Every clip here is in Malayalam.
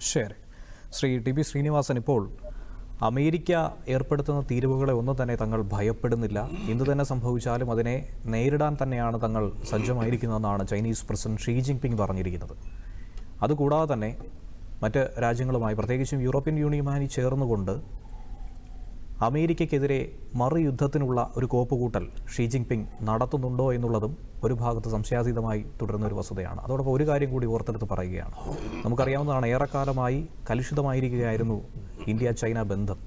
ശരി ശ്രീ ടി പി ശ്രീനിവാസൻ ഇപ്പോൾ അമേരിക്ക ഏർപ്പെടുത്തുന്ന തീരുവകളെ ഒന്നും തന്നെ തങ്ങൾ ഭയപ്പെടുന്നില്ല. എന്തു തന്നെ സംഭവിച്ചാലും അതിനെ നേരിടാൻ തന്നെയാണ് തങ്ങൾ സജ്ജമായിരിക്കുന്നതെന്നാണ് ചൈനീസ് പ്രസിഡന്റ് ഷീ ജിൻപിങ് പറഞ്ഞിരിക്കുന്നത്. അതുകൂടാതെ തന്നെ മറ്റ് രാജ്യങ്ങളുമായി പ്രത്യേകിച്ചും യൂറോപ്യൻ യൂണിയനുമായി ചേർന്നുകൊണ്ട് അമേരിക്കയ്ക്കെതിരെ മറുയുദ്ധത്തിനുള്ള ഒരു കോപ്പുകൂട്ടൽ ഷീ ജിൻപിങ് നടത്തുന്നുണ്ടോ എന്നുള്ളതും ഒരു ഭാഗത്ത് സംശയാതീതമായി തുടരുന്ന ഒരു വസ്തുതയാണ്. അതോടൊപ്പം ഒരു കാര്യം കൂടി ഓർത്തെടുത്ത് പറയുകയാണ്. നമുക്കറിയാവുന്നതാണ് ഏറെക്കാലമായി കലുഷിതമായിരിക്കുകയായിരുന്നു ഇന്ത്യ ചൈന ബന്ധം.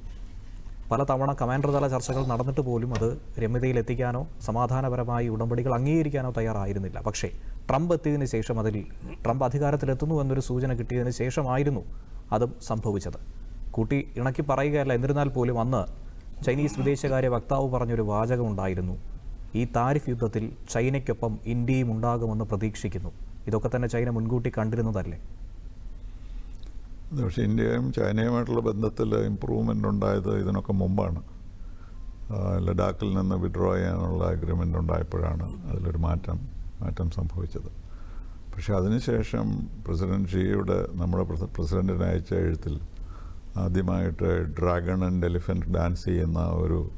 പല തവണ കമാൻഡർ തല ചർച്ചകൾ നടന്നിട്ട് പോലും അത് രമ്യതയിലെത്തിക്കാനോ സമാധാനപരമായി ഉടമ്പടികൾ അംഗീകരിക്കാനോ തയ്യാറായിരുന്നില്ല. പക്ഷേ ട്രംപ് എത്തിയതിനു ശേഷം അതിൽ ട്രംപ് അധികാരത്തിലെത്തുന്നു എന്നൊരു സൂചന കിട്ടിയതിന് ശേഷമായിരുന്നു അതും സംഭവിച്ചത്. കൂട്ടി ഇണക്കി പറയുകയല്ല. എന്നിരുന്നാൽ പോലും അന്ന് ചൈനീസ് വിദേശകാര്യ വക്താവ് പറഞ്ഞൊരു വാചകമുണ്ടായിരുന്നു. ഈ താരിഫ് യുദ്ധത്തിൽ ചൈനയ്ക്കൊപ്പം ഇന്ത്യയും ഉണ്ടാകുമെന്ന് പ്രതീക്ഷിക്കുന്നു. ഇതൊക്കെ തന്നെ ചൈന മുൻകൂട്ടി കണ്ടിരുന്നതല്ലേ? പക്ഷേ ഇന്ത്യയും ചൈനയുമായിട്ടുള്ള ബന്ധത്തിൽ ഇമ്പ്രൂവ്മെന്റ് ഉണ്ടായത് ഇതിനൊക്കെ മുമ്പാണ്. ലഡാക്കിൽ നിന്ന് വിഡ്രോ ചെയ്യാനുള്ള അഗ്രിമെന്റ് ഉണ്ടായപ്പോഴാണ് അതിലൊരു മാറ്റം മാറ്റം സംഭവിച്ചത്. പക്ഷേ അതിനുശേഷം പ്രസിഡന്റ് ഷിയുടെ നമ്മുടെ പ്രസ- പ്രസിഡന്റിന് അയച്ച എഴുത്തിൽ ആദ്യമായിട്ട് ഡ്രാഗൺ ആൻഡ് എലിഫന്റ് ഡാൻസ് ചെയ്യുന്ന ഒരു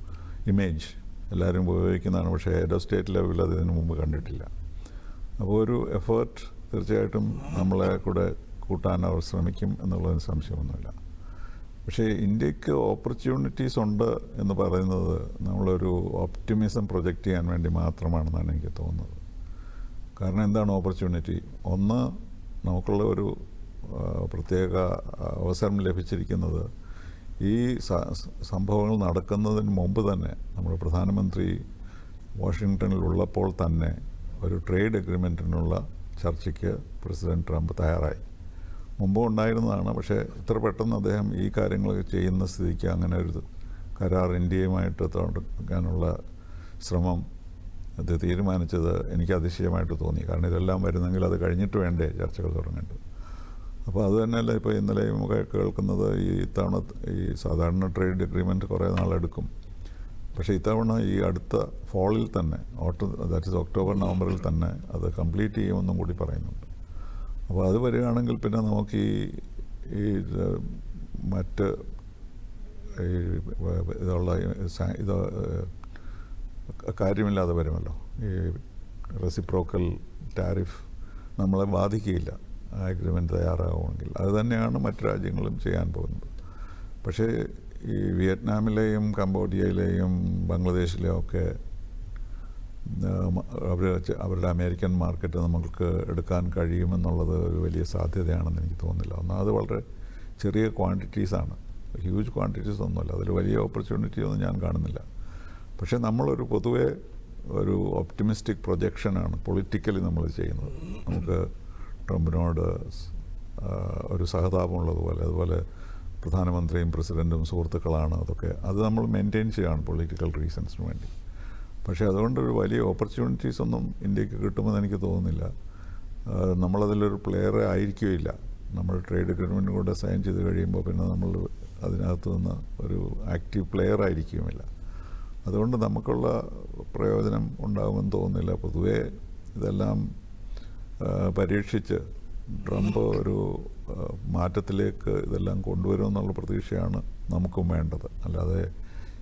ഇമേജ് എല്ലാവരും ഉപയോഗിക്കുന്നതാണ്. പക്ഷേ ഏതോ സ്റ്റേറ്റ് ലെവലിൽ അത് ഇതിനു മുമ്പ് കണ്ടിട്ടില്ല. അപ്പോൾ ഒരു എഫേർട്ട് തീർച്ചയായിട്ടും നമ്മളെ കൂടെ കൂട്ടാൻ അവർ ശ്രമിക്കും എന്നുള്ളതിന് സംശയമൊന്നുമില്ല. പക്ഷേ ഇന്ത്യയ്ക്ക് ഓപ്പർച്യൂണിറ്റീസ് ഉണ്ട് എന്ന് പറയുന്നത് നമ്മളൊരു ഓപ്റ്റിമിസം പ്രൊജക്റ്റ് ചെയ്യാൻ വേണ്ടി മാത്രമാണെന്നാണ് എനിക്ക് തോന്നുന്നത്. കാരണം എന്താണ് ഓപ്പർച്യൂണിറ്റി? ഒന്ന് നമുക്കുള്ള ഒരു പ്രത്യേക അവസരം ലഭിച്ചിരിക്കുന്നത് ഈ സംഭവങ്ങൾ നടക്കുന്നതിന് മുമ്പ് തന്നെ നമ്മുടെ പ്രധാനമന്ത്രി വാഷിങ്ടണിൽ ഉള്ളപ്പോൾ തന്നെ ഒരു ട്രേഡ് അഗ്രിമെന്റിനുള്ള ചർച്ചയ്ക്ക് പ്രസിഡന്റ് ട്രംപ് തയ്യാറായി. മുമ്പ് ഉണ്ടായിരുന്നതാണ് പക്ഷേ ഇത്ര പെട്ടെന്ന് അദ്ദേഹം ഈ കാര്യങ്ങൾ ചെയ്യുന്ന സ്ഥിതിക്ക് അങ്ങനെ ഒരു കരാർ ഇന്ത്യയുമായിട്ട് തുടങ്ങാനുള്ള ശ്രമം അത് തീരുമാനിച്ചത് എനിക്ക് അതിശയമായിട്ട് തോന്നി. കാരണം ഇതെല്ലാം വരുന്നെങ്കിൽ അത് കഴിഞ്ഞിട്ട് വേണ്ടേ ചർച്ചകൾ തുടങ്ങേണ്ടത്? അപ്പോൾ അത് തന്നെയല്ല ഇപ്പോൾ ഇന്നലെ കേൾക്കുന്നത് ഈ ഇത്തവണ ഈ സാധാരണ ട്രേഡ് എഗ്രിമെന്റ് കുറേ നാളെടുക്കും. പക്ഷേ ഇത്തവണ ഈ അടുത്ത ഫോളിൽ തന്നെ ഓട്ടോ ദാറ്റ് ഇസ് ഒക്ടോബർ നവംബറിൽ തന്നെ അത് കംപ്ലീറ്റ് ചെയ്യുമെന്നും കൂടി പറയുന്നുണ്ട്. അപ്പോൾ അത് വരികയാണെങ്കിൽ പിന്നെ നമുക്ക് ഈ ഈ മറ്റ് ഈ ഇതുള്ള ഇത് കാര്യമില്ലാതെ വരുമല്ലോ. ഈ റെസിപ്രോക്കൽ ടാരിഫ് നമ്മളെ ബാധിക്കുകയില്ല. ആ അഗ്രിമെന്റ് തയ്യാറാവുമെങ്കിൽ. അത് തന്നെയാണ് മറ്റു രാജ്യങ്ങളും ചെയ്യാൻ പോകുന്നത്. പക്ഷേ ഈ വിയറ്റ്നാമിലെയും കംബോഡിയയിലെയും ബംഗ്ലാദേശിലെയും ഒക്കെ അവർ അവരുടെ അമേരിക്കൻ മാർക്കറ്റ് നമുക്ക് എടുക്കാൻ കഴിയുമെന്നുള്ളത് ഒരു വലിയ സാധ്യതയാണെന്ന് എനിക്ക് തോന്നുന്നില്ല. ഒന്നാമത് വളരെ ചെറിയ ക്വാണ്ടിറ്റീസാണ് ഹ്യൂജ് ക്വാണ്ടിറ്റീസ് ഒന്നുമല്ല. അതിൽ വലിയ ഓപ്പർച്യൂണിറ്റി ഒന്നും ഞാൻ കാണുന്നില്ല. പക്ഷേ നമ്മളൊരു പൊതുവെ ഒരു ഒപ്റ്റിമിസ്റ്റിക് പ്രൊജക്ഷനാണ് പൊളിറ്റിക്കലി നമ്മൾ ചെയ്യുന്നത്. നമുക്ക് ട്രംപിനോട് ഒരു സഹതാപമുള്ളതുപോലെ അതുപോലെ പ്രധാനമന്ത്രിയും പ്രസിഡന്റും സുഹൃത്തുക്കളാണ് അതൊക്കെ. അത് നമ്മൾ മെയിന്റെയിൻ ചെയ്യുകയാണ് പൊളിറ്റിക്കൽ റീസൺസിന് വേണ്ടി. പക്ഷേ അതുകൊണ്ട് ഒരു വലിയ ഓപ്പർച്യൂണിറ്റീസ് ഒന്നും ഇന്ത്യയ്ക്ക് കിട്ടുമെന്ന് എനിക്ക് തോന്നുന്നില്ല. നമ്മളതിലൊരു പ്ലെയർ ആയിരിക്കുകയില്ല. നമ്മൾ ട്രേഡ് അഗ്രിമെന്റ് കൂടെ സൈൻ ചെയ്ത് കഴിയുമ്പോൾ പിന്നെ നമ്മൾ അതിനകത്ത് നിന്ന് ഒരു ആക്റ്റീവ് പ്ലെയർ ആയിരിക്കുമില്ല അതുകൊണ്ട് നമുക്കുള്ള പ്രയോജനം ഉണ്ടാകുമെന്ന് തോന്നുന്നില്ല. പൊതുവേ ഇതെല്ലാം പരീക്ഷിച്ച് ട്രംപ് ഒരു മാറ്റത്തിലേക്ക് ഇതെല്ലാം കൊണ്ടുവരുമെന്നുള്ള പ്രതീക്ഷയാണ് നമുക്കും വേണ്ടത്. അല്ലാതെ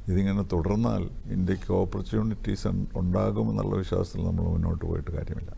ഇതിങ്ങനെ തുടർന്നാൽ ഇന്ത്യയ്ക്ക് ഓപ്പർച്യൂണിറ്റീസ് ഉണ്ടാകുമെന്നുള്ള വിശ്വാസത്തിൽ നമ്മൾ മുന്നോട്ട് പോയിട്ട് കാര്യമില്ല.